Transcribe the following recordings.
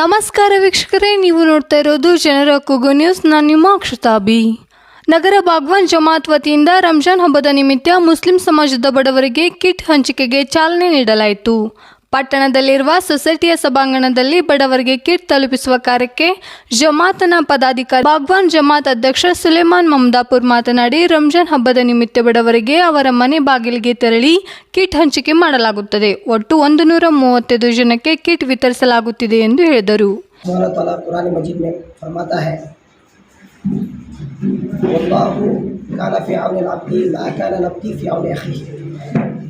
ನಮಸ್ಕಾರ ವೀಕ್ಷಕರೇ, ನೀವು ನೋಡ್ತಾ ಇರೋದು ಜನರ ಕೂಗು ನ್ಯೂಸ್. ನಾನು ನಿಮ್ಮ ಅಕ್ಷತಾಬಿ ನಗರ ಬಾಗ್ವಾನ್ ಜಮಾತ್ ವತಿಯಿಂದ ರಂಜಾನ್ ಹಬ್ಬದ ನಿಮಿತ್ತ ಮುಸ್ಲಿಂ ಸಮಾಜದ ಬಡವರಿಗೆ ಕಿಟ್ ಹಂಚಿಕೆಗೆ ಚಾಲನೆ ನೀಡಲಾಯಿತು. ಪಟ್ಟಣದಲ್ಲಿರುವ ಸೊಸೈಟಿಯ ಸಭಾಂಗಣದಲ್ಲಿ ಬಡವರಿಗೆ ಕಿಟ್ ತಲುಪಿಸುವ ಕಾರ್ಯಕ್ಕೆ ಜಮಾತನ ಪದಾಧಿಕಾರಿ ಭಗವಾನ್ ಜಮಾತ್ ಅಧ್ಯಕ್ಷ ಸುಲೇಮಾನ್ ಮಮದಾಪುರ್ ಮಾತನಾಡಿ, ರಂಜಾನ್ ಹಬ್ಬದ ನಿಮಿತ್ತ ಬಡವರಿಗೆ ಅವರ ಮನೆ ಬಾಗಿಲಿಗೆ ತೆರಳಿ ಕಿಟ್ ಹಂಚಿಕೆ ಮಾಡಲಾಗುತ್ತದೆ. ಒಟ್ಟು ಒಂದು ನೂರ ಮೂವತ್ತೈದು ಜನಕ್ಕೆ ಕಿಟ್ ವಿತರಿಸಲಾಗುತ್ತಿದೆ ಎಂದು ಹೇಳಿದರು. والله كان في عون العبد ما كان العبد في عون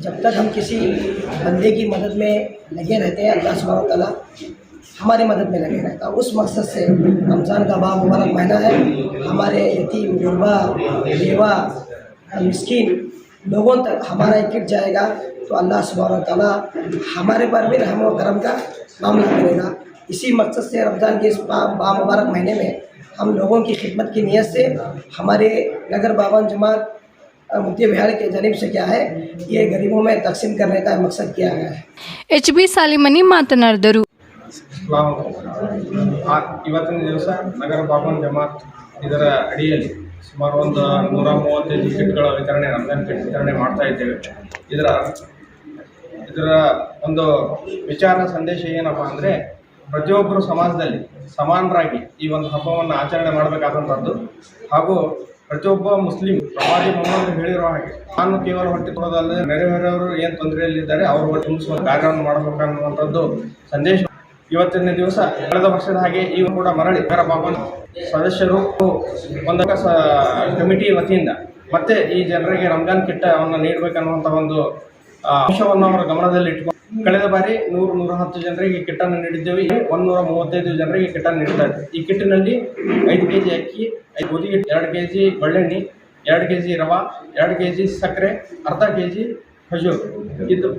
जब तक हम किसी बंदे की मदद में लगे रहते हैं, अल्लाह सुबहान ताला हमारी मदद में लगे रहता उस मकसद से रमज़ान का बा मुबारक महीना है। हमारे यतीम गुरबा बेवा, मिस्किन लोगों तक हमारा किट जाएगा। तो अल्लाह सुबहान ताला हमारे पर भी रहम और करम का मामला करेगा। इसी मकसद से रमज़ान के इस बा महीने में हम लोगों की खिदमत की नीयत से हमारे नगर बावन जमात अ, मुफ्ती बिहार के जनिब से क्या है ये गरीबों में तकसीम करने का मकसद किया गया है ಎಚ್ ಬಿ ಸಾಲಿಮನಿ ಮಾತನಾಡಿದರು ಇಸ್ಲಾಂ ಆ ಇವತ್ತಿನ ದಿವಸ ನಗರ ಬಾಬನ್ ಜಮಾತ್ ಇದರ ಅಡಿಯಲ್ಲಿ ಸುಮಾರು ಒಂದು ನೂರ ಮೂವತ್ತೈದು ಕಿಟ್ಗಳ ವಿತರಣೆ ರಂಜಾನ್ ಕಿಟ್ ವಿತರಣೆ ಮಾಡ್ತಾ ಇದ್ದೇವೆ ಇದರ ಇದರ ಒಂದು ವಿಚಾರ ಸಂದೇಶ ಏನಪ್ಪ ಅಂದರೆ ಪ್ರತಿಯೊಬ್ಬರು ಸಮಾಜದಲ್ಲಿ ಸಮಾನರಾಗಿ ಈ ಒಂದು ಹಬ್ಬವನ್ನು ಆಚರಣೆ ಮಾಡಬೇಕಾದಂಥದ್ದು ಹಾಗೂ ಪ್ರತಿಯೊಬ್ಬ ಮುಸ್ಲಿಂ ಪ್ರವಾದಿ ಮುಖ್ಯಮಂತ್ರಿ ಹೇಳಿರೋ ಹಾಗೆ. ನಾನು ಕೇವಲ ಹೊಟ್ಟೆ ಕೊಡೋದಲ್ಲದೆ ನೆರೆಹೊರೆಯವರು ಏನು ತೊಂದರೆಯಲ್ಲಿದ್ದಾರೆ, ಅವರು ತುಂಬಿಸುವ ಕಾರ್ಯವನ್ನು ಮಾಡಬೇಕನ್ನುವಂಥದ್ದು ಸಂದೇಶ. ಇವತ್ತಿನ ದಿವಸ ಕಳೆದ ವರ್ಷದ ಹಾಗೆ ಈಗ ಕೂಡ ಮರಳಿ ನಗರ ಬಾಬನ್ ಸದಸ್ಯರು ಒಂದು ಕಮಿಟಿ ವತಿಯಿಂದ ಮತ್ತೆ ಈ ಜನರಿಗೆ ರಂಜಾನ್ ಕಿಟ್ಟ ಅವನ್ನು ನೀಡಬೇಕನ್ನುವಂಥ ಒಂದು ಅಂಶವನ್ನು ಅವರ ಗಮನದಲ್ಲಿ ಇಟ್ಕೊಂಡು ಕಳೆದ ಬಾರಿ ನೂರು ನೂರ ಹತ್ತು ಜನರಿಗೆ ಕಿಟ್ಟನ್ನು ನೀಡಿದ್ದೇವೆ. ಒಂದೂರ ಮೂವತ್ತೈದು ಜನರಿಗೆ ಕಿಟ್ಟನ್ನು ನೀಡ್ತಾ ಇದ್ದೇವೆ ಈ ಕಿಟ್ಟಿನಲ್ಲಿ ಐದು ಕೆ ಜಿ ಅಕ್ಕಿ, ಐದು ಗೋಧಿ ಎರಡು ಕೆ ಜಿ ಬಳ್ಳೆಣ್ಣೆ ಎರಡು ಕೆ ಜಿ ರವಾ, ಎರಡು ಕೆ ಜಿ ಸಕ್ಕರೆ, ಅರ್ಧ ಕೆ ಜಿ ಖಜೂರ್. ಇದು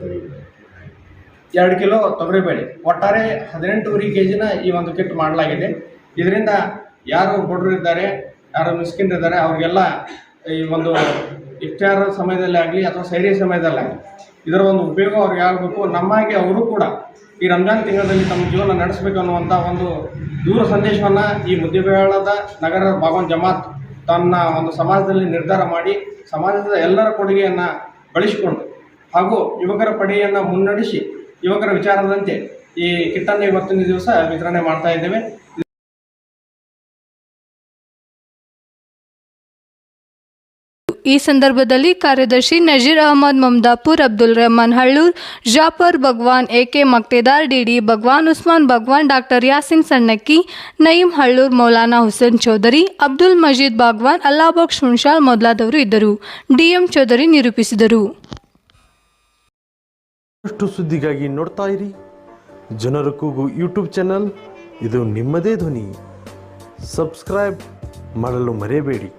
ಎರಡು ಕಿಲೋ ತೊಗರಿಬೇಳೆ. ಒಟ್ಟಾರೆ ಹದಿನೆಂಟೂವರೆ ಕೆ ಜಿನ ಈ ಒಂದು ಕಿಟ್ ಮಾಡಲಾಗಿದೆ. ಇದರಿಂದ ಯಾರು ಬಡವರು ಇದ್ದಾರೆ, ಯಾರು ಮಿಸ್ಕಿನ್ ಇದ್ದಾರೆ, ಅವ್ರಿಗೆಲ್ಲ ಈ ಒಂದು ಇಫ್ತಾರ ಸಮಯದಲ್ಲಿ ಆಗಲಿ ಅಥವಾ ಸೈರಿ ಸಮಯದಲ್ಲಾಗಲಿ ಇದರ ಒಂದು ಉಪಯೋಗ ಅವ್ರಿಗೆ ಆಗಬೇಕು. ನಮ್ಮಾಗೆ ಅವರು ಕೂಡ ಈ ರಂಜಾನ್ ತಿಂಗಳಲ್ಲಿ ತಮ್ಮ ಜೀವನ ನಡೆಸಬೇಕು ಅನ್ನುವಂಥ ಒಂದು ದೂರ ಸಂದೇಶವನ್ನು ಈ ಮುದ್ದಿಬೇಳದ ನಗರ ಭಾಗವನ್ ಜಮಾತ್ ತನ್ನ ಒಂದು ಸಮಾಜದಲ್ಲಿ ನಿರ್ಧಾರ ಮಾಡಿ ಸಮಾಜದ ಎಲ್ಲರ ಕೊಡುಗೆಯನ್ನು ಬಳಸಿಕೊಂಡು ಹಾಗೂ ಯುವಕರ ಪಡೆಯನ್ನು ಮುನ್ನಡೆಸಿ ಯುವಕರ ವಿಚಾರದಂತೆ ಈ ಕಿಟ್ಟನ್ನು ಇವತ್ತಿನ ದಿವಸ ವಿತರಣೆ ಮಾಡ್ತಾ ಇದ್ದೇವೆ. ಈ ಸಂದರ್ಭದಲ್ಲಿ ಕಾರ್ಯದರ್ಶಿ Nazeer Ahmad, Mamadapur, Abdul Rahman Hallur, Jafar Bhagwan, A K Maktedar D D Bhagwan, Usman Bhagwan, doctor Yasin Sannakki Naeem Hallur, Maulana Hussain Chaudhary, Abdul Majeed Bhagwan Allabaksh Shunshal ಮೊದಲಾದವರು ಇದ್ದರು. ಡಿಎಂ ಚೌಧರಿ ನಿರೂಪಿಸಿದರು. ಸುದ್ದಿಗಾಗಿ ನೋಡ್ತಾ ಇರಿ. ಜನರ ಕೂಗು ಯೂಟ್ಯೂಬ್ ಚಾನಲ್. ಇದು ನಿಮ್ಮದೇ ಧ್ವನಿ. ಸಬ್ಸ್ಕ್ರೈಬ್ ಮಾಡಲು ಮರೆಯಬೇಡಿ.